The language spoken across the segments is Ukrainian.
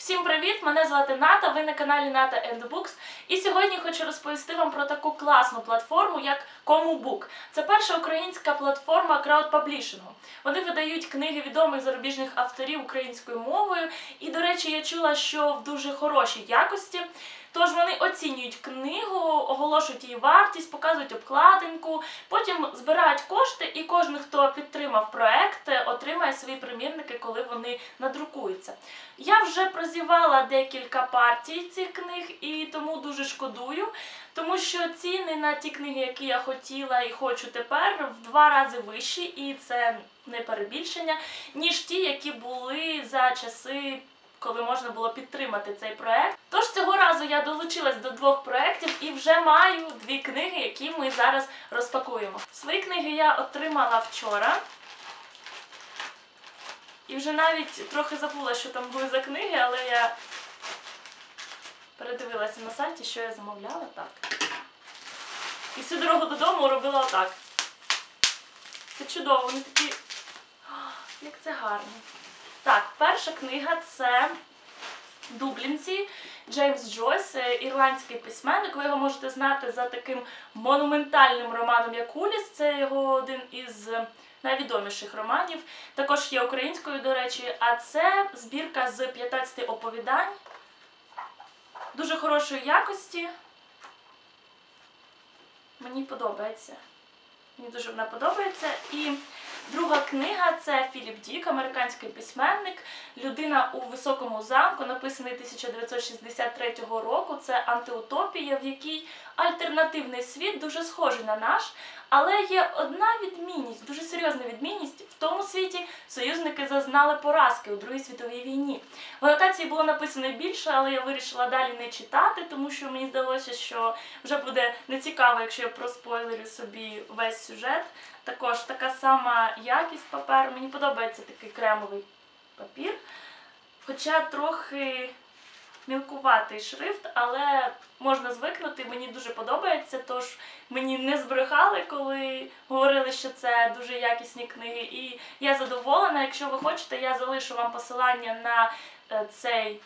Всім привіт! Мене звати Ната. Ви на каналі Ната Books. І сьогодні хочу розповісти вам про таку класну платформу, як Комубук. Це перша українська платформа краудпаблішингу. Вони видають книги відомих зарубіжних авторів українською мовою. І, до речі, я чула, що в дуже хорошій якості. Тож вони оцінюють книгу, оголошують її вартість, показують обкладинку, потім збирають кошти, і кожен, хто підтримав проект, отримає свої примірники, коли вони надрукуються. Я вже прозівала декілька партій цих книг і тому дуже шкодую, тому що ціни на ті книги, які я хотіла і хочу тепер, в два рази вищі, і це не перебільшення, ніж ті, які були за часи. Коли можна було підтримати цей проект. Тож цього разу я долучилась до двох проєктів і вже маю дві книги, які ми зараз розпакуємо. Свої книги я отримала вчора. І вже навіть трохи забула, що там були за книги, але я передивилася на сайті, що я замовляла так. І всю дорогу додому робила отак. Це чудово, вони такі. Як це гарно. Так, перша книга це Дублінці Джеймс Джойс, е, ірландський письменник. Ви його можете знати за таким монументальним романом як Уліс. Це його один із найвідоміших романів. Також є українською, до речі, а це збірка з 15 оповідань. Дуже хорошої якості. Мені подобається. Мені дуже вона подобається. І друга книга це Філіп Дік, американський письменник, людина у високому замку, написаний 1963 року. Це антиутопія, в якій альтернативний світ дуже схожий на наш. Але є одна відмінність, дуже серйозна відмінність. В тому світі союзники зазнали поразки у Другій світовій війні. В анотації було написано більше, але я вирішила далі не читати, тому що мені здалося, що вже буде нецікаво, якщо я проспойлерю собі весь сюжет. Також така сама якість паперу. Мені подобається такий кремовий папір. Хоча трохи мілкуватий шрифт, але можна звикнути, мені дуже подобається. Тож мені не збрехали, коли говорили, що це дуже якісні книги. І я задоволена. Якщо ви хочете, я залишу вам посилання на е, цей.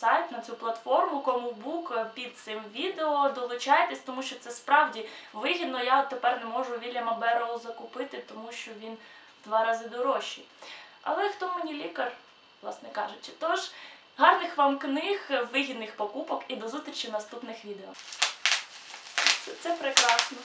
Сайт на цю платформу, кому бук під цим відео. Долучайтесь, тому що це справді вигідно. Я тепер не можу Вільяма Берроу закупити, тому що він два рази дорожчий. Але хто мені лікар, власне кажучи. Тож, гарних вам книг, вигідних покупок і до зустрічі в наступних відео. Це, це прекрасно.